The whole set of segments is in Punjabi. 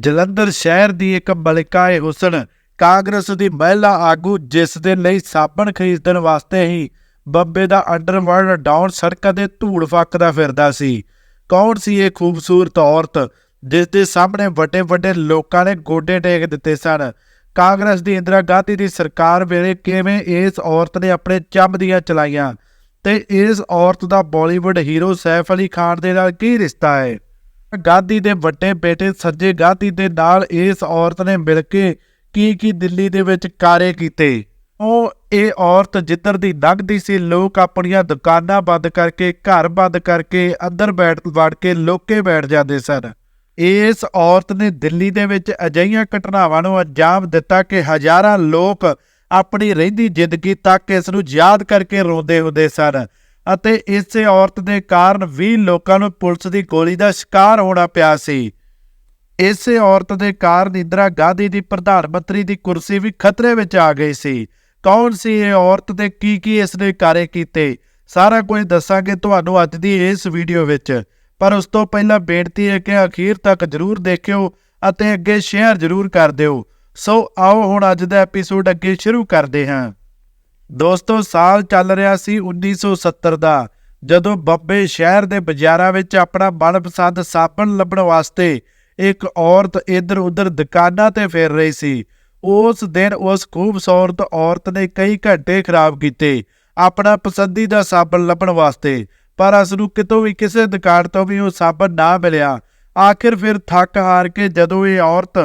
ਜਲੰਧਰ ਸ਼ਹਿਰ ਦੀ ਇੱਕ ਮਲਿਕਾ ਮਲਿਕਾਏ ਹੁਸਨ ਕਾਂਗਰਸ ਦੀ ਮਹਿਲਾ ਆਗੂ ਜਿਸ ਦੇ ਲਈ ਸਾਬਣ ਖਰੀਦਣ ਵਾਸਤੇ ਹੀ ਬੰਬੇ ਦਾ ਅੰਡਰਵਰਲਡ ਡਾਊਨ ਸੜਕਾਂ ਤੇ ਧੂੜ ਫੱਕਦਾ ਫਿਰਦਾ ਸੀ। ਕੌਣ ਸੀ ਇਹ ਖੂਬਸੂਰਤ ਔਰਤ ਜਿਸ ਦੇ ਸਾਹਮਣੇ ਵੱਡੇ ਵੱਡੇ ਲੋਕਾਂ ਨੇ ਗੋਡੇ ਟੇਕ ਦਿੱਤੇ ਸਨ? ਕਾਂਗਰਸ ਦੀ ਇੰਦਰਾ ਗਾਂਧੀ ਦੀ ਸਰਕਾਰ ਵੇਲੇ ਕਿਵੇਂ ਇਸ ਔਰਤ ਨੇ ਆਪਣੇ ਚੱਬ ਦੀਆਂ ਚਲਾਈਆਂ? ਤੇ ਇਸ ਔਰਤ ਦਾ ਬਾਲੀਵੁੱਡ ਹੀਰੋ ਸੈਫ ਅਲੀ ਖਾਨ ਦੇ ਨਾਲ ਕੀ ਰਿਸ਼ਤਾ ਹੈ? ਗਾਂਧੀ ਦੇ ਵੱਡੇ ਬੇਟੇ ਸੱਜੇ ਗਾਂਧੀ ਦੇ ਨਾਲ ਇਸ ਔਰਤ ਨੇ ਮਿਲ ਕੇ ਕੀ ਕੀ ਦਿੱਲੀ ਦੇ ਵਿੱਚ ਕਾਰੇ ਕੀਤੇ। ਉਹ, ਇਹ ਔਰਤ ਜਿੱਧਰ ਦੀ ਲੰਘਦੀ ਸੀ, ਲੋਕ ਆਪਣੀਆਂ ਦੁਕਾਨਾਂ ਬੰਦ ਕਰਕੇ, ਘਰ ਬੰਦ ਕਰਕੇ, ਅੰਦਰ ਬੈਠ, ਵੜ ਕੇ ਲੋਕੇ ਬੈਠ ਜਾਂਦੇ ਸਨ। ਇਸ ਔਰਤ ਨੇ ਦਿੱਲੀ ਦੇ ਵਿੱਚ ਅਜਿਹੀਆਂ ਘਟਨਾਵਾਂ ਨੂੰ ਅੰਜਾਮ ਦਿੱਤਾ ਕਿ ਹਜ਼ਾਰਾਂ ਲੋਕ ਆਪਣੀ ਰਹਿੰਦੀ ਜ਼ਿੰਦਗੀ ਤੱਕ ਇਸ ਨੂੰ ਯਾਦ ਕਰਕੇ ਰੋਂਦੇ ਹੁੰਦੇ ਸਨ। ਅਤੇ ਇਸੇ ਔਰਤ ਦੇ ਕਾਰਨ 20 ਲੋਕਾਂ ਨੂੰ ਪੁਲਿਸ ਦੀ ਗੋਲੀ ਦਾ ਸ਼ਿਕਾਰ ਹੋਣਾ ਪਿਆ ਸੀ। ਇਸੇ ਔਰਤ ਦੇ ਕਾਰਨ ਇੰਦਰਾ ਗਾਂਧੀ ਦੀ ਪ੍ਰਧਾਨ ਮੰਤਰੀ ਦੀ ਕੁਰਸੀ ਵੀ ਖਤਰੇ ਵਿੱਚ ਆ ਗਈ ਸੀ। ਕੌਣ ਸੀ ਇਹ ਔਰਤ ਤੇ ਕੀ ਕੀ ਇਸਨੇ ਕਾਰੇ ਕੀਤੇ? ਸਾਰਾ ਕੁਝ ਦੱਸਾਂਗੇ ਤੁਹਾਨੂੰ ਅੱਜ ਦੀ ਇਸ ਵੀਡੀਓ ਵਿੱਚ। ਪਰ ਉਸ ਤੋਂ ਪਹਿਲਾਂ ਬੇਨਤੀ ਹੈ ਕਿ ਅਖੀਰ ਤੱਕ ਜਰੂਰ ਦੇਖਿਓ ਅਤੇ ਅੱਗੇ ਸ਼ੇਅਰ ਜਰੂਰ ਕਰ ਦਿਓ। ਸੋ ਆਓ ਹੁਣ ਅੱਜ ਦਾ ਐਪੀਸੋਡ ਅੱਗੇ ਸ਼ੁਰੂ ਕਰਦੇ ਹਾਂ। ਦੋਸਤੋ, ਸਾਲ ਚੱਲ ਰਿਹਾ ਸੀ 1970 ਦਾ, ਜਦੋਂ ਬੰਬੇ ਸ਼ਹਿਰ ਦੇ ਬਾਜ਼ਾਰਾਂ ਵਿੱਚ ਆਪਣਾ ਮਨਪਸੰਦ ਸਾਬਣ ਲੱਭਣ ਵਾਸਤੇ ਇੱਕ ਔਰਤ ਇੱਧਰ ਉੱਧਰ ਦੁਕਾਨਾਂ ਤੇ ਫਿਰ ਰਹੀ ਸੀ। ਉਸ ਦਿਨ ਉਸ ਖੂਬਸੂਰਤ ਔਰਤ ਨੇ ਕਈ ਘੰਟੇ ਖਰਾਬ ਕੀਤੇ ਆਪਣਾ ਪਸੰਦੀਦਾ ਸਾਬਣ ਲੱਭਣ ਵਾਸਤੇ, ਪਰ ਉਸ ਨੂੰ ਕਿਤੋਂ ਵੀ ਕਿਸੇ ਦੁਕਾਨ ਤੋਂ ਵੀ ਉਹ ਸਾਬਣ ਨਾ ਮਿਲਿਆ। ਆਖਿਰ ਫਿਰ ਥੱਕ ਹਾਰ ਕੇ ਜਦੋਂ ਇਹ ਔਰਤ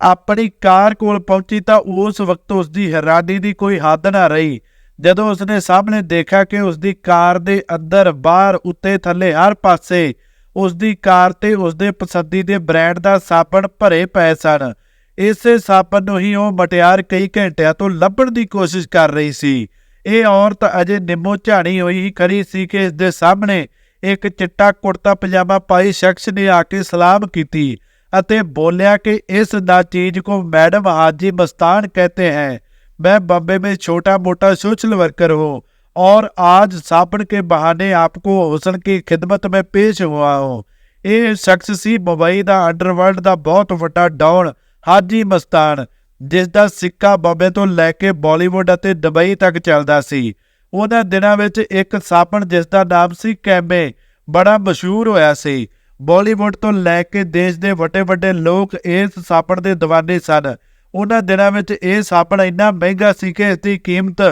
ਆਪਣੀ ਕਾਰ ਕੋਲ ਪਹੁੰਚੀ ਤਾਂ ਉਸ ਵਕਤ ਉਸ ਦੀ ਹੈਰਾਨੀ ਦੀ ਕੋਈ ਹੱਦ ਨਾ ਰਹੀ। ਜਦੋਂ ਉਸਨੇ ਸਾਹਮਣੇ ਦੇਖਿਆ ਕਿ ਉਸਦੀ ਕਾਰ ਦੇ ਅੰਦਰ ਬਾਹਰ ਉੱਤੇ ਥੱਲੇ ਹਰ ਪਾਸੇ ਉਸਦੀ ਕਾਰ ਤੇ ਉਸਦੇ ਪਸੰਦੀ ਦੇ ਬ੍ਰਾਂਡ ਦਾ ਸਾਬਣ ਭਰੇ ਪਏ ਸਨ, ਇਸੇ ਸਾਬਣ ਨੂੰ ਹੀ ਉਹ ਮਟਿਆਰ ਕਈ ਘੰਟਿਆਂ ਤੋਂ ਲੱਭਣ ਦੀ ਕੋਸ਼ਿਸ਼ ਕਰ ਰਹੀ ਸੀ। ਇਹ ਔਰਤ ਅਜੇ ਨਿੰਮੋ ਝਾਣੀ ਹੋਈ ਹੀ ਖੜੀ ਸੀ ਕਿ ਇਸ ਦੇ ਸਾਹਮਣੇ ਇੱਕ ਚਿੱਟਾ ਕੁੜਤਾ ਪਜਾਮਾ ਪਾਈ ਸ਼ਖਸ ਨੇ ਆ ਕੇ ਸਲਾਮ ਕੀਤੀ ਅਤੇ ਬੋਲਿਆ ਕਿ ਇਸ ਦਾ ਚੀਜ਼ ਕੋ ਮੈਡਮ ਹਾਜੀ ਮਸਤਾਨ ਕਹਤੇ ਹੈ। मैं बम्बे में छोटा मोटा सोशल वर्कर हूँ और आज साबन के बहाने आपको हुसन की ਖidmat में ਪੇਸ਼ ਹੋਇਆ ਹਾਂ ਇਹ ਸ਼ਖਸ ਸੀ ਮੁੰਬਈ ਦਾ ਅੰਡਰਵਰਲਡ ਦਾ ਬਹੁਤ ਵੱਡਾ ਡਾਉਨ ਹਾਜੀ ਮਸਤਾਨ ਜਿਸ ਦਾ ਸਿੱਕਾ ਬੰਬੇ ਤੋਂ ਲੈ ਕੇ ਬਾਲੀਵੁੱਡ ਅਤੇ ਦੁਬਈ ਤੱਕ ਚੱਲਦਾ ਸੀ ਉਹਨਾਂ ਦਿਨਾਂ ਵਿੱਚ ਇੱਕ ਸਾਬਣ ਜਿਸ ਦਾ ਨਾਮ ਸੀ ਕੈਮੇ ਬੜਾ ਮਸ਼ਹੂਰ ਹੋਇਆ ਸੀ ਬਾਲੀਵੁੱਡ ਤੋਂ ਲੈ ਕੇ ਦੇਸ਼ ਦੇ ਵੱਡੇ-ਵੱਡੇ ਲੋਕ ਇਸ ਸਾਬਣ ਦੇ دیਵਾਨੇ ਸਨ ਉਹਨਾਂ ਦਿਨਾਂ ਵਿੱਚ ਇਹ ਸਾਬਣ ਇੰਨਾ ਮਹਿੰਗਾ ਸੀ ਕਿ ਇਸ ਦੀ ਕੀਮਤ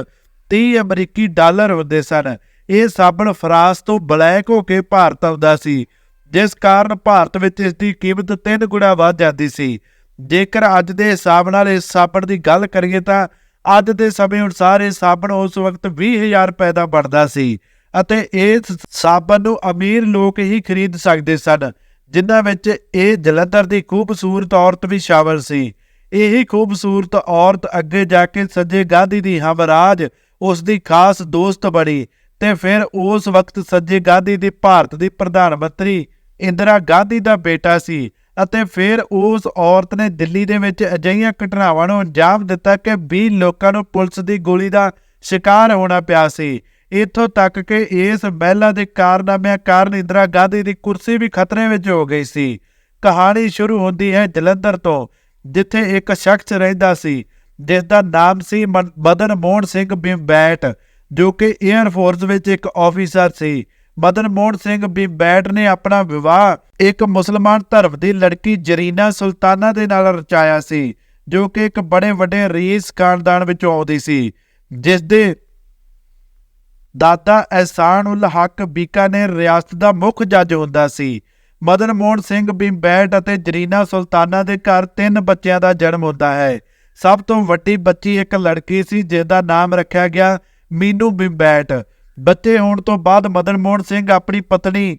30 ਅਮਰੀਕੀ ਡਾਲਰ ਹੁੰਦੇ ਸਨ। ਇਹ ਸਾਬਣ ਫਰਾਂਸ ਤੋਂ ਬਲੈਕ ਹੋ ਕੇ ਭਾਰਤ ਆਉਂਦਾ ਸੀ, ਜਿਸ ਕਾਰਨ ਭਾਰਤ ਵਿੱਚ ਇਸ ਦੀ ਕੀਮਤ 3 ਗੁਣਾ ਵੱਧ ਜਾਂਦੀ ਸੀ। ਜੇਕਰ ਅੱਜ ਦੇ ਹਿਸਾਬ ਨਾਲ ਇਸ ਸਾਬਣ ਦੀ ਗੱਲ ਕਰੀਏ ਤਾਂ ਅੱਜ ਦੇ ਸਮੇਂ ਅਨੁਸਾਰ ਇਹ ਸਾਬਣ ਉਸ ਵਕਤ 20000 ਰੁਪਏ ਦਾ ਬਣਦਾ ਸੀ ਅਤੇ ਇਸ ਸਾਬਣ ਨੂੰ ਅਮੀਰ ਲੋਕ ਹੀ ਖਰੀਦ ਸਕਦੇ ਸਨ, ਜਿਨ੍ਹਾਂ ਵਿੱਚ ਇਹ ਜਲੰਧਰ ਦੀ ਖੂਬਸੂਰਤ ਔਰਤ ਵੀ ਸ਼ਾਮਲ ਸੀ। ਇਹੀ ਖੂਬਸੂਰਤ ਔਰਤ ਅੱਗੇ ਜਾ ਕੇ ਸੱਜੇ ਗਾਂਧੀ ਦੀ ਹਮਰਾਜ ਉਸ ਦੀ ਖਾਸ ਦੋਸਤ ਬਣੀ ਤੇ ਫਿਰ ਉਸ ਵਕਤ ਸੱਜੇ ਗਾਂਧੀ ਦੀ ਭਾਰਤ ਦੀ ਪ੍ਰਧਾਨ ਮੰਤਰੀ ਇੰਦਰਾ ਗਾਂਧੀ ਦਾ ਬੇਟਾ ਸੀ ਅਤੇ ਫਿਰ ਉਸ ਔਰਤ ਨੇ ਦਿੱਲੀ ਦੇ ਵਿੱਚ ਅਜਿਹੀਆਂ ਘਟਨਾਵਾਂ ਨੂੰ ਅੰਜਾਮ ਦਿੱਤਾ ਕਿ 20 ਲੋਕਾਂ ਨੂੰ ਪੁਲਿਸ ਦੀ ਗੋਲੀ ਦਾ ਸ਼ਿਕਾਰ ਹੋਣਾ ਪਿਆ ਸੀ। ਇੱਥੋਂ ਤੱਕ ਕਿ ਇਸ ਮਹਿਲਾ ਦੇ ਕਾਰਨਾਮਿਆਂ ਕਾਰਨ ਇੰਦਰਾ ਗਾਂਧੀ ਦੀ ਕੁਰਸੀ ਵੀ ਖਤਰੇ ਵਿੱਚ ਹੋ ਗਈ ਸੀ। ਕਹਾਣੀ ਸ਼ੁਰੂ ਹੁੰਦੀ ਹੈ ਜਲੰਧਰ ਤੋਂ। ਜਿੱਥੇ ਇੱਕ ਸ਼ਖਸ ਰਹਿੰਦਾ ਸੀ ਜਿਸ ਦਾ ਨਾਮ ਸੀ ਮਨ- ਮਦਨ ਮੋਹਨ ਸਿੰਘ ਬਿੰਬੈਟ ਜੋ ਕਿ 에ਅਰ ਫੋਰਸ ਵਿੱਚ ਇੱਕ ਆਫੀਸਰ ਸੀ। ਮਦਨ ਮੋਹਨ ਸਿੰਘ ਬਿੰਬੈਟ ਨੇ ਆਪਣਾ ਵਿਵਾਹ ਇੱਕ ਮੁਸਲਮਾਨ ਧਰਮ ਦੀ ਲੜਕੀ ਜਰੀਨਾ ਸੁਲਤਾਨਾ ਦੇ ਨਾਲ ਰਚਾਇਆ ਸੀ, ਜੋ ਕਿ ਇੱਕ ਬੜੇ ਵੱਡੇ ਰੀਸ ਖਾਨਦਾਨ ਵਿੱਚੋਂ ਆਉਂਦੀ ਸੀ ਜਿਸ ਦੇ ਦਾਦਾ ਅਹਿਸਾਨ ਉਲ ਹਕ ਬੀਕਾਨੇਰ ਰਿਆਸਤ ਦਾ ਮੁੱਖ ਜੱਜ ਹੁੰਦਾ ਸੀ। ਮਦਨ ਮੋਹਨ ਸਿੰਘ ਬਿੰਬੈਟ ਅਤੇ ਜਰੀਨਾ ਸੁਲਤਾਨਾ ਦੇ ਘਰ ਤਿੰਨ ਬੱਚਿਆਂ ਦਾ ਜਨਮ ਹੁੰਦਾ ਹੈ। ਸਭ ਤੋਂ ਵੱਡੀ ਬੱਚੀ ਇੱਕ ਲੜਕੀ ਸੀ ਜਿਸ ਦਾ ਨਾਮ ਰੱਖਿਆ ਗਿਆ ਮੀਨੂ ਬਿੰਬੈਟ। ਬੱਚੇ ਹੋਣ ਤੋਂ ਬਾਅਦ ਮਦਨ ਮੋਹਨ ਸਿੰਘ ਆਪਣੀ ਪਤਨੀ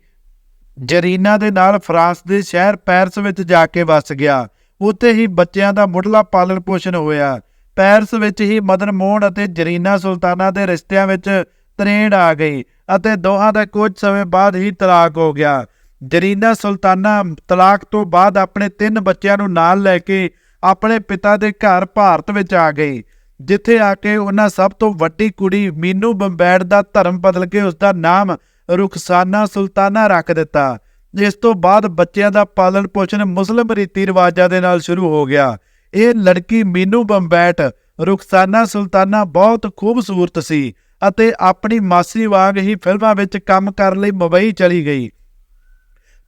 ਜਰੀਨਾ ਦੇ ਨਾਲ ਫਰਾਂਸ ਦੇ ਸ਼ਹਿਰ ਪੈਰਿਸ ਵਿੱਚ ਜਾ ਕੇ ਵਸ ਗਿਆ। ਉੱਥੇ ਹੀ ਬੱਚਿਆਂ ਦਾ ਮੁੱਢਲਾ ਪਾਲਣ ਪੋਸ਼ਣ ਹੋਇਆ। ਪੈਰਿਸ ਵਿੱਚ ਹੀ ਮਦਨ ਮੋਹਨ ਅਤੇ ਜਰੀਨਾ ਸੁਲਤਾਨਾ ਦੇ ਰਿਸ਼ਤਿਆਂ ਵਿੱਚ ਤਰੇੜ ਆ ਗਈ ਅਤੇ ਦੋਹਾਂ ਦਾ ਕੁਝ ਸਮੇਂ ਬਾਅਦ ਹੀ ਤਲਾਕ ਹੋ ਗਿਆ। ਜਰੀਨਾ ਸੁਲਤਾਨਾ ਤਲਾਕ ਤੋਂ ਬਾਅਦ ਆਪਣੇ ਤਿੰਨ ਬੱਚਿਆਂ ਨੂੰ ਨਾਲ ਲੈ ਕੇ ਆਪਣੇ ਪਿਤਾ ਦੇ ਘਰ ਭਾਰਤ ਵਿੱਚ ਆ ਗਈ ਜਿੱਥੇ ਆ ਕੇ ਉਹਨਾਂ ਸਭ ਤੋਂ ਵੱਡੀ ਕੁੜੀ ਮੀਨੂ ਬੰਬੈੜ ਦਾ ਧਰਮ ਬਦਲ ਕੇ ਉਸ ਦਾ ਨਾਮ ਰੁਖਸਾਨਾ ਸੁਲਤਾਨਾ ਰੱਖ ਦਿੱਤਾ। ਇਸ ਤੋਂ ਬਾਅਦ ਬੱਚਿਆਂ ਦਾ ਪਾਲਣ ਪੋਸ਼ਣ ਮੁਸਲਮ ਰੀਤੀ ਰਿਵਾਜਾਂ ਦੇ ਨਾਲ ਸ਼ੁਰੂ ਹੋ ਗਿਆ। ਇਹ ਲੜਕੀ ਮੀਨੂ ਬੰਬੈਟ ਰੁਖਸਾਨਾ ਸੁਲਤਾਨਾ ਬਹੁਤ ਖੂਬਸੂਰਤ ਸੀ ਅਤੇ ਆਪਣੀ ਮਾਸੀ ਵਾਂਗ ਹੀ ਫਿਲਮਾਂ ਵਿੱਚ ਕੰਮ ਕਰਨ ਲਈ ਮੁੰਬਈ ਚਲੀ ਗਈ।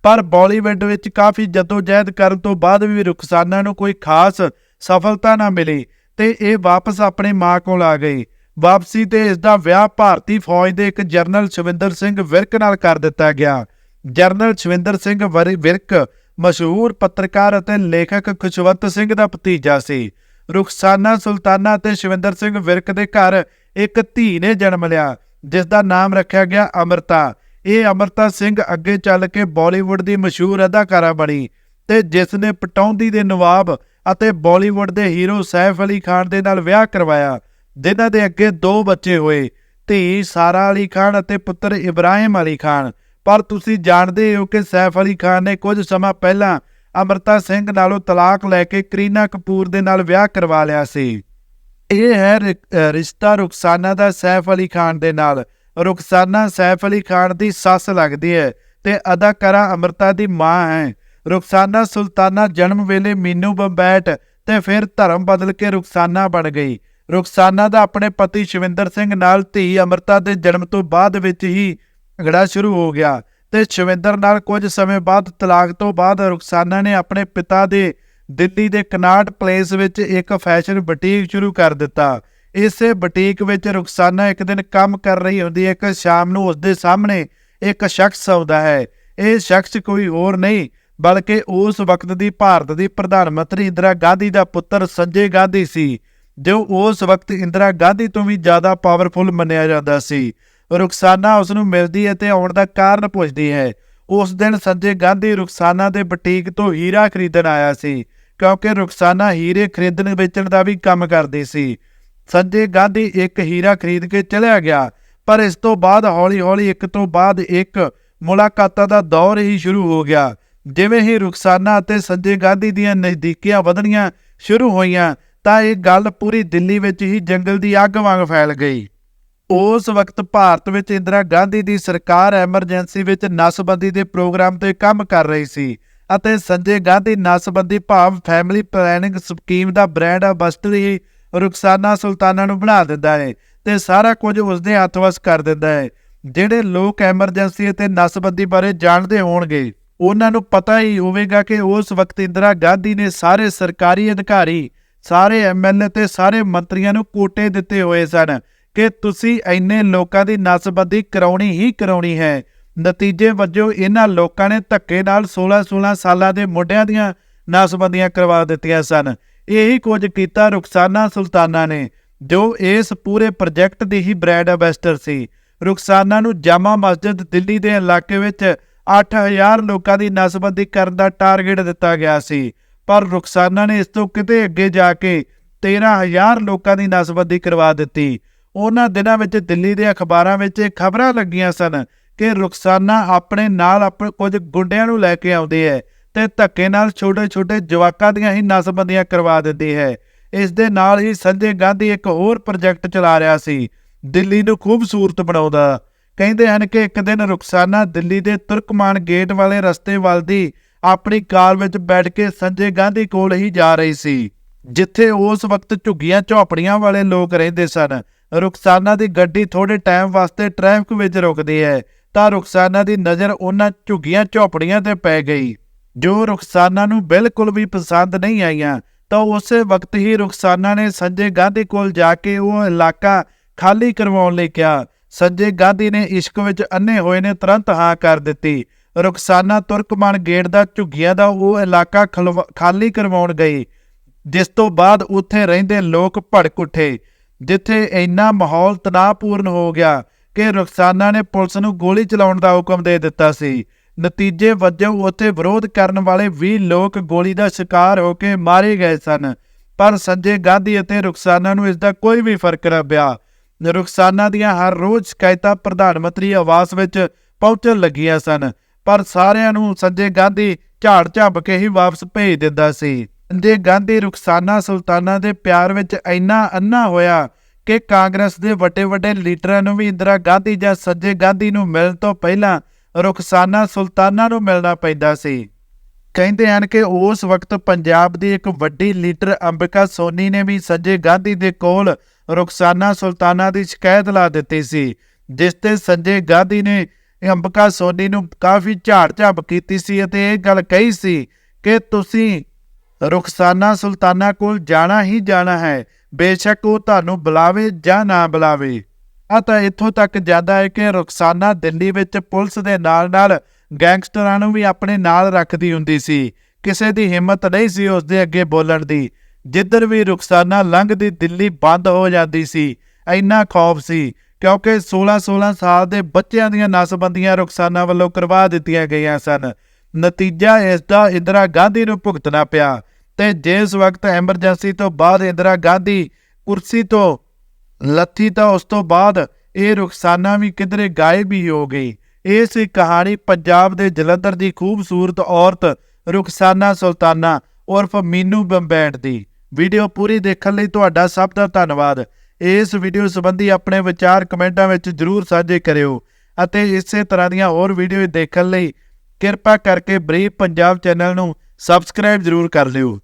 ਪਰ ਬਾਲੀਵੁੱਡ ਵਿੱਚ ਕਾਫੀ ਜਦੋਜਹਿਦ ਕਰਨ ਤੋਂ ਬਾਅਦ ਵੀ ਰੁਖਸਾਨਾ ਨੂੰ ਕੋਈ ਖਾਸ ਸਫਲਤਾ ਨਾ ਮਿਲੀ ਤੇ ਇਹ ਵਾਪਸ ਆਪਣੇ ਮਾਂ ਕੋਲ ਆ ਗਈ। ਵਾਪਸੀ ਤੇ ਇਸ ਦਾ ਵਿਆਹ ਭਾਰਤੀ ਫੌਜ ਦੇ ਇੱਕ ਜਰਨਲ ਸ਼ਵਿੰਦਰ ਸਿੰਘ ਵਿਰਕ ਨਾਲ ਕਰ ਦਿੱਤਾ ਗਿਆ। ਜਰਨਲ ਸ਼ਵਿੰਦਰ ਸਿੰਘ ਵਰ- ਵਿਰਕ ਮਸ਼ਹੂਰ ਪੱਤਰਕਾਰ ਅਤੇ ਲੇਖਕ ਖੁਸ਼ਵੰਤ ਸਿੰਘ ਦਾ ਭਤੀਜਾ ਸੀ। ਰੁਖਸਾਨਾ, ਸੁਲਤਾਨਾ ਤੇ ਸ਼ਵਿੰਦਰ ਸਿੰਘ ਵਿਰਕ ਦੇ ਘਰ ਇੱਕ ਧੀ ਨੇ ਜਨਮ ਲਿਆ, ਜਿਸ ਦਾ ਨਾਮ ਰੱਖਿਆ ਗਿਆ ਅਮਰਤਾ। ਇਹ ਅਮਰਤਾ ਸਿੰਘ ਅੱਗੇ ਚੱਲ ਕੇ ਬਾਲੀਵੁੱਡ ਦੀ ਮਸ਼ਹੂਰ ਅਦਾਕਾਰਾ ਬਣੀ ਤੇ ਜਿਸ ਨੇ ਪਟੌਂਦੀ ਦੇ ਨਵਾਬ ਅਤੇ ਬਾਲੀਵੁੱਡ ਦੇ ਹੀਰੋ ਸੈਫ ਅਲੀ ਖਾਨ ਦੇ ਨਾਲ ਵਿਆਹ ਕਰਵਾਇਆ, ਜਿਨ੍ਹਾਂ ਦੇ ਅੱਗੇ ਦੋ ਬੱਚੇ ਹੋਏ, ਧੀ ਸਾਰਾ ਅਲੀ ਖਾਨ ਅਤੇ ਪੁੱਤਰ ਇਬਰਾਹਿਮ ਅਲੀ ਖਾਨ। ਪਰ ਤੁਸੀਂ ਜਾਣਦੇ ਹੋ ਕਿ ਸੈਫ ਅਲੀ ਖਾਨ ਨੇ ਕੁਝ ਸਮਾਂ ਪਹਿਲਾਂ ਅਮਰਤਾ ਸਿੰਘ ਨਾਲੋਂ ਤਲਾਕ ਲੈ ਕੇ ਕਰੀਨਾ ਕਪੂਰ ਦੇ ਨਾਲ ਵਿਆਹ ਕਰਵਾ ਲਿਆ ਸੀ। ਇਹ ਹੈ ਰਿਸ਼ਤਾ ਰੁਖਸਾਨਾ ਦਾ ਸੈਫ ਅਲੀ ਖਾਨ ਦੇ ਨਾਲ। ਰੁਖਸਾਨਾ ਸੈਫ ਅਲੀ ਖਾਨ ਦੀ ਸੱਸ ਲੱਗਦੀ ਹੈ ਤੇ ਅਦਾਕਾਰਾ ਅਮਰਤਾ ਦੀ ਮਾਂ ਹੈ। ਰੁਖਸਾਨਾ ਸੁਲਤਾਨਾ ਜਨਮ ਵੇਲੇ ਮੀਨੂ ਬੰਬੈਟ ਤੇ ਫਿਰ ਧਰਮ ਬਦਲ ਕੇ ਰੁਖਸਾਨਾ ਬਣ ਗਈ। ਰੁਖਸਾਨਾ ਦਾ ਆਪਣੇ ਪਤੀ ਸ਼ਵਿੰਦਰ ਸਿੰਘ ਨਾਲ ਧੀ ਅਮਰਤਾ ਦੇ ਜਨਮ ਤੋਂ ਬਾਅਦ ਵਿੱਚ ਹੀ ਝਗੜਾ ਸ਼ੁਰੂ ਹੋ ਗਿਆ ਤੇ ਸ਼ਵਿੰਦਰ ਨਾਲ ਕੁਝ ਸਮੇਂ ਬਾਅਦ ਤਲਾਕ ਤੋਂ ਬਾਅਦ ਰੁਖਸਾਨਾ ਨੇ ਆਪਣੇ ਪਿਤਾ ਦੇ ਦਿੱਲੀ ਦੇ ਕਨਾਟ ਪਲੇਸ ਵਿੱਚ ਇੱਕ ਫੈਸ਼ਨ ਬੁਟੀਕ ਸ਼ੁਰੂ ਕਰ ਦਿੱਤਾ। ਇਸੇ ਬੁਟੀਕ ਵਿੱਚ ਰੁਖਸਾਨਾ ਇੱਕ ਦਿਨ ਕੰਮ ਕਰ ਰਹੀ ਹੁੰਦੀ ਹੈ ਕਿ ਸ਼ਾਮ ਨੂੰ ਉਸ ਦੇ ਸਾਹਮਣੇ ਇੱਕ ਸ਼ਖਸ ਆਉਂਦਾ ਹੈ। ਇਹ ਸ਼ਖਸ ਕੋਈ ਹੋਰ ਨਹੀਂ, ਬਲਕਿ ਉਸ ਵਕਤ ਦੀ ਭਾਰਤ ਦੀ ਪ੍ਰਧਾਨ ਮੰਤਰੀ ਇੰਦਰਾ ਗਾਂਧੀ ਦਾ ਪੁੱਤਰ ਸੰਜੇ ਗਾਂਧੀ ਸੀ, ਜੋ ਉਸ ਵਕਤ ਇੰਦਰਾ ਗਾਂਧੀ ਤੋਂ ਵੀ ਜ਼ਿਆਦਾ ਪਾਵਰਫੁਲ ਮੰਨਿਆ ਜਾਂਦਾ ਸੀ। ਰੁਖਸਾਨਾ ਉਸ ਨੂੰ ਮਿਲਦੀ ਹੈ ਤੇ ਆਉਣ ਦਾ ਕਾਰਨ ਪੁੱਛਦੀ ਹੈ। ਉਸ ਦਿਨ ਸੰਜੇ ਗਾਂਧੀ ਰੁਖਸਾਨਾ ਦੇ ਬੁਟੀਕ ਤੋਂ ਹੀਰਾ ਖਰੀਦਣ ਆਇਆ ਸੀ, ਕਿਉਂਕਿ ਰੁਖਸਾਨਾ ਹੀਰੇ ਖਰੀਦਣ ਵੇਚਣ ਦਾ ਵੀ ਕੰਮ ਕਰਦੀ ਸੀ। ਸੰਜੇ ਗਾਂਧੀ ਇੱਕ ਹੀਰਾ ਖਰੀਦ ਕੇ ਚਲਿਆ ਗਿਆ, ਪਰ ਇਸ ਤੋਂ ਬਾਅਦ ਹੌਲੀ-ਹੌਲੀ ਇੱਕ ਤੋਂ ਬਾਅਦ ਇੱਕ ਮੁਲਾਕਾਤਾਂ ਦਾ ਦੌਰ ਹੀ ਸ਼ੁਰੂ ਹੋ ਗਿਆ। ਜਿਵੇਂ ਹੀ ਰੁਖਸਾਨਾ ਅਤੇ ਸੰਜੇ ਗਾਂਧੀ ਦੀਆਂ ਨਜ਼ਦੀਕੀਆਂ ਵਧਣੀਆਂ ਸ਼ੁਰੂ ਹੋਈਆਂ, ਤਾਂ ਇਹ ਗੱਲ ਪੂਰੀ ਦਿੱਲੀ ਵਿੱਚ ਹੀ ਜੰਗਲ ਦੀ ਅੱਗ ਵਾਂਗ ਫੈਲ ਗਈ। ਉਸ ਵਕਤ ਭਾਰਤ ਵਿੱਚ ਇੰਦਰਾ ਗਾਂਧੀ ਦੀ ਸਰਕਾਰ ਐਮਰਜੈਂਸੀ ਵਿੱਚ ਨਸਬੰਦੀ ਦੇ ਪ੍ਰੋਗਰਾਮ ਤੇ ਕੰਮ ਕਰ ਰਹੀ ਸੀ ਅਤੇ ਸੰਜੇ ਗਾਂਧੀ ਨਸਬੰਦੀ ਭਾਵ ਫੈਮਿਲੀ ਪਲੈਨਿੰਗ ਸਕੀਮ ਦਾ ਬ੍ਰਾਂਡ ਅੰਬੈਸਡਰ ਹੀ ਰੁਖਸਾਨਾ ਸੁਲਤਾਨਾ ਨੂੰ ਬਣਾ ਦਿੰਦਾ ਹੈ ਤੇ ਸਾਰਾ ਕੁਝ ਉਸਦੇ ਹੱਥ ਵਸ ਕਰ ਦਿੰਦਾ ਹੈ ਜਿਹੜੇ ਲੋਕ ਐਮਰਜੈਂਸੀ ਅਤੇ ਨਸਬੰਦੀ ਬਾਰੇ ਜਾਣਦੇ ਹੋਣਗੇ, ਉਹਨਾਂ ਨੂੰ ਪਤਾ ਹੀ ਹੋਵੇਗਾ ਕਿ ਉਸ ਵਕਤ ਇੰਦਰਾ ਗਾਂਧੀ ਨੇ ਸਾਰੇ ਸਰਕਾਰੀ ਅਧਿਕਾਰੀ, ਸਾਰੇ ਐਮਐਲਏ ਤੇ ਸਾਰੇ ਮੰਤਰੀਆਂ ਨੂੰ ਕੋਟੇ ਦਿੱਤੇ ਹੋਏ ਸਨ ਕਿ ਤੁਸੀਂ ਇੰਨੇ ਲੋਕਾਂ ਦੀ ਨਸਬੰਦੀ ਕਰਾਉਣੀ ਹੀ ਕਰਾਉਣੀ ਹੈ। ਨਤੀਜੇ ਵਜੋਂ ਇਹਨਾਂ ਲੋਕਾਂ ਨੇ ਧੱਕੇ ਨਾਲ 16-16 ਸਾਲਾਂ ਦੇ ਮੁੰਡਿਆਂ ਦੀਆਂ ਨਸਬੰਦੀਆਂ ਕਰਵਾ ਦਿੱਤੀਆਂ ਸਨ। ਇਹੀ ਕੁਝ ਕੀਤਾ ਰੁਖਸਾਨਾ ਸੁਲਤਾਨਾ ਨੇ, ਜੋ ਇਸ ਪੂਰੇ ਪ੍ਰੋਜੈਕਟ ਦੀ ਹੀ ਬ੍ਰੈਂਡ ਐਂਬੈਸਡਰ ਸੀ। ਰੁਖਸਾਨਾ ਨੂੰ ਜਾਮਾ ਮਸਜਿਦ ਦਿੱਲੀ ਦੇ ਇਲਾਕੇ ਵਿੱਚ 8000 ਲੋਕਾਂ ਦੀ ਨਸਬੰਦੀ ਕਰਨ ਦਾ ਟਾਰਗੇਟ ਦਿੱਤਾ ਗਿਆ ਸੀ, ਪਰ ਰੁਖਸਾਨਾ ਨੇ ਇਸ ਤੋਂ ਕਿਤੇ ਅੱਗੇ ਜਾ ਕੇ 13000 ਲੋਕਾਂ ਦੀ ਨਸਬੰਦੀ ਕਰਵਾ ਦਿੱਤੀ। ਉਹਨਾਂ ਦਿਨਾਂ ਵਿੱਚ ਦਿੱਲੀ ਦੇ ਅਖਬਾਰਾਂ ਵਿੱਚ ਖਬਰਾਂ ਲੱਗੀਆਂ ਸਨ ਕਿ ਰੁਖਸਾਨਾ ਆਪਣੇ ਨਾਲ ਆਪਣੇ ਕੁਝ ਗੁੰਡਿਆਂ ਨੂੰ ਲੈ ਕੇ ਆਉਂਦੇ ਹੈ। ਤੇ ਧੱਕੇ ਨਾਲ ਛੋਟੇ-ਛੋਟੇ ਜਵਾਕਾਂ ਦੀਆਂ ਹੀ ਨਸਬੰਦੀਆਂ ਕਰਵਾ ਦਿੰਦੀ ਹੈ। ਇਸ ਦੇ ਨਾਲ ਹੀ ਸੰਜੇ ਗਾਂਧੀ ਇੱਕ ਹੋਰ ਪ੍ਰੋਜੈਕਟ ਚਲਾ ਰਿਹਾ ਸੀ, ਦਿੱਲੀ ਨੂੰ ਖੂਬਸੂਰਤ ਬਣਾਉਂਦਾ। ਕਹਿੰਦੇ ਹਨ ਕਿ ਇੱਕ ਦਿਨ ਰੁਖਸਾਨਾ ਦਿੱਲੀ ਦੇ ਤੁਰਕਮਾਨ ਗੇਟ ਵਾਲੇ ਰਸਤੇ ਵੱਲ ਦੀ ਆਪਣੀ ਕਾਰ ਵਿੱਚ ਬੈਠ ਕੇ ਸੰਜੇ ਗਾਂਧੀ ਕੋਲ ਹੀ ਜਾ ਰਹੀ ਸੀ, ਜਿੱਥੇ ਉਸ ਵਕਤ ਝੁੱਗੀਆਂ ਝੌਪੜੀਆਂ ਵਾਲੇ ਲੋਕ ਰਹਿੰਦੇ ਸਨ। ਰੁਖਸਾਨਾ ਦੀ ਗੱਡੀ ਥੋੜੇ ਟਾਈਮ ਵਾਸਤੇ ਟ੍ਰੈਫਿਕ ਵਿੱਚ ਰੁਕਦੀ ਹੈ, ਤਾਂ ਰੁਖਸਾਨਾ ਦੀ ਨਜ਼ਰ ਉਹਨਾਂ ਝੁੱਗੀਆਂ ਝੌਪੜੀਆਂ ਤੇ ਪੈ ਗਈ। ਜੋ ਰੁਖਸਾਨਾ ਨੂੰ ਬਿਲਕੁਲ ਵੀ ਪਸੰਦ ਨਹੀਂ ਆਈਆਂ, ਤਾਂ ਉਸੇ ਵਕਤ ਹੀ ਰੁਖਸਾਨਾ ਨੇ ਸੰਜੇ ਗਾਂਧੀ ਕੋਲ ਜਾ ਕੇ ਉਹ ਇਲਾਕਾ ਖਾਲੀ ਕਰਵਾਉਣ ਲਈ ਕਿਹਾ। ਸੰਜੇ ਗਾਂਧੀ ਨੇ ਇਸ਼ਕ ਵਿੱਚ ਅੰਨੇ ਹੋਏ ਨੇ, ਤੁਰੰਤ ਹਾਂ ਕਰ ਦਿੱਤੀ। ਰੁਖਸਾਨਾ ਤੁਰਕਮਾਨ ਗੇਟ ਦਾ ਝੁੱਗੀਆਂ ਦਾ ਉਹ ਇਲਾਕਾ ਖਲਵ- ਖਾਲੀ ਕਰਵਾਉਣ ਗਈ, ਜਿਸ ਤੋਂ ਬਾਅਦ ਉੱਥੇ ਰਹਿੰਦੇ ਲੋਕ ਭੜਕ ਉੱਠੇ, ਜਿੱਥੇ ਇੰਨਾ ਮਾਹੌਲ ਤਣਾਅਪੂਰਨ ਹੋ ਗਿਆ ਕਿ ਰੁਖਸਾਨਾ ਨੇ ਪੁਲਿਸ ਨੂੰ ਗੋਲੀ ਚਲਾਉਣ ਦਾ ਹੁਕਮ ਦੇ ਦਿੱਤਾ ਸੀ। ਨਤੀਜੇ ਵਜੋਂ ਉੱਥੇ ਵਿਰੋਧ ਕਰਨ ਵਾਲੇ 20 ਲੋਕ ਗੋਲੀ ਦਾ ਸ਼ਿਕਾਰ ਹੋ ਕੇ ਮਾਰੇ ਗਏ ਸਨ। ਪਰ ਸੰਜੇ ਗਾਂਧੀ ਅਤੇ ਰੁਖਸਾਨਾ ਨੂੰ ਇਸ ਦਾ ਕੋਈ ਵੀ ਫ਼ਰਕ ਨਾ ਪਿਆ। ਰੁਖਸਾਨਾ ਦੀਆਂ ਹਰ ਰੋਜ਼ ਸ਼ਿਕਾਇਤਾਂ ਪ੍ਰਧਾਨ ਮੰਤਰੀ ਆਵਾਸ ਵਿੱਚ ਪਹੁੰਚਣ ਲੱਗੀਆਂ ਸਨ। ਪਰ ਸਾਰਿਆਂ ਨੂੰ ਸੰਜੇ ਗਾਂਧੀ ਝਾੜ ਝੱਬ ਕੇ ਹੀ ਵਾਪਸ ਭੇਜ ਦਿੰਦਾ ਸੀ। ਸੰਜੇ ਗਾਂਧੀ ਰੁਖਸਾਨਾ ਸੁਲਤਾਨਾ ਦੇ ਪਿਆਰ ਵਿੱਚ ਇੰਨਾ ਅੰਨਾ ਹੋਇਆ ਕਿ ਕਾਂਗਰਸ ਦੇ ਵੱਡੇ ਵੱਡੇ ਲੀਡਰਾਂ ਨੂੰ ਵੀ ਇੰਦਰਾ ਗਾਂਧੀ ਜਾਂ ਸੰਜੇ ਗਾਂਧੀ ਨੂੰ ਮਿਲਣ ਤੋਂ ਪਹਿਲਾਂ ਰੁਖਸਾਨਾ ਸੁਲਤਾਨਾ ਨੂੰ ਮਿਲਣਾ ਪੈਂਦਾ ਸੀ। ਕਹਿੰਦੇ ਹਨ ਕਿ ਉਸ ਵਕਤ ਪੰਜਾਬ ਦੀ ਇੱਕ ਵੱਡੀ ਲੀਡਰ ਅੰਬਿਕਾ ਸੋਨੀ ਨੇ ਵੀ ਸੰਜੇ ਗਾਂਧੀ ਦੇ ਕੋਲ ਰੁਖਸਾਨਾ ਸੁਲਤਾਨਾ ਦੀ ਸ਼ਿਕਾਇਤ ਲਾ ਦਿੱਤੀ ਸੀ, ਜਿਸ ਤੇ ਸੰਜੇ ਗਾਂਧੀ ਨੇ ਅੰਬਿਕਾ ਸੋਨੀ ਨੂੰ ਕਾਫੀ ਝਾੜ-ਝਾਪ ਕੀਤੀ ਸੀ ਅਤੇ ਇਹ ਗੱਲ ਕਹੀ ਸੀ ਕਿ ਤੁਸੀਂ ਰੁਖਸਾਨਾ ਸੁਲਤਾਨਾ ਕੋਲ ਜਾਣਾ ਹੀ ਜਾਣਾ ਹੈ, ਬੇਸ਼ੱਕ ਉਹ ਤੁਹਾਨੂੰ ਬੁਲਾਵੇ ਜਾਂ ਨਾ ਬੁਲਾਵੇ। ਆ ਤਾਂ ਇੱਥੋਂ ਤੱਕ ਜ਼ਿਆਦਾ ਹੈ ਕਿ ਰੁਖਸਾਨਾ ਦਿੱਲੀ ਵਿੱਚ ਪੁਲਿਸ ਦੇ ਨਾਲ-ਨਾਲ ਗੈਂਗਸਟਰਾਂ ਨੂੰ ਵੀ ਆਪਣੇ ਨਾਲ ਰੱਖਦੀ ਹੁੰਦੀ ਸੀ। ਕਿਸੇ ਦੀ ਹਿੰਮਤ ਨਹੀਂ ਸੀ ਉਸ ਦੇ ਅੱਗੇ ਬੋਲਣ ਦੀ। ਜਿੱਧਰ ਵੀ ਰੁਖਸਾਨਾ ਲੰਘਦੀ ਦਿੱਲੀ ਬੰਦ ਹੋ ਜਾਂਦੀ ਸੀ, ਇੰਨਾ ਖੌਫ ਸੀ, ਕਿਉਂਕਿ 16-16 ਸਾਲ ਦੇ ਬੱਚਿਆਂ ਦੀਆਂ ਨਸਬੰਦੀਆਂ ਰੁਖਸਾਨਾ ਵੱਲੋਂ ਕਰਵਾ ਦਿੱਤੀਆਂ ਗਈਆਂ ਸਨ। ਨਤੀਜਾ ਇਸ ਦਾ ਇੰਦਰਾ ਗਾਂਧੀ ਨੂੰ ਭੁਗਤਣਾ ਪਿਆ ਤੇ ਜਿਸ ਵਕਤ ਐਮਰਜੈਂਸੀ ਤੋਂ ਬਾਅਦ ਇੰਦਰਾ ਗਾਂਧੀ ਕੁਰਸੀ ਤੋਂ ਲੱਥੀ ਤਾਂ ਉਸ ਤੋਂ ਬਾਅਦ ਇਹ ਰੁਖਸਾਨਾ ਵੀ ਕਿਧਰੇ ਗਾਇਬ ਹੀ ਹੋ ਗਈ। ਇਹ ਸੀ ਕਹਾਣੀ ਪੰਜਾਬ ਦੇ ਜਲੰਧਰ ਦੀ ਖੂਬਸੂਰਤ ਔਰਤ ਰੁਖਸਾਨਾ ਸੁਲਤਾਨਾ ਉਰਫ ਮੀਨੂ ਬੰਬੈਂਡ ਦੀ। ਵੀਡੀਓ ਪੂਰੀ ਦੇਖਣ ਲਈ ਤੁਹਾਡਾ ਸਭ ਦਾ ਧੰਨਵਾਦ। ਇਸ ਵੀਡੀਓ ਸੰਬੰਧੀ ਆਪਣੇ ਵਿਚਾਰ ਕਮੈਂਟਾਂ ਵਿੱਚ ਜਰੂਰ ਸਾਂਝੇ ਕਰਿਓ ਅਤੇ ਇਸੇ ਤਰ੍ਹਾਂ ਦੀਆਂ ਹੋਰ ਵੀਡੀਓ ਦੇਖਣ ਲਈ ਕਿਰਪਾ ਕਰਕੇ ਬਰੀਫ ਪੰਜਾਬ ਚੈਨਲ ਨੂੰ ਸਬਸਕ੍ਰਾਈਬ ਜਰੂਰ ਕਰ ਲਿਓ।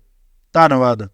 ਧੰਨਵਾਦ।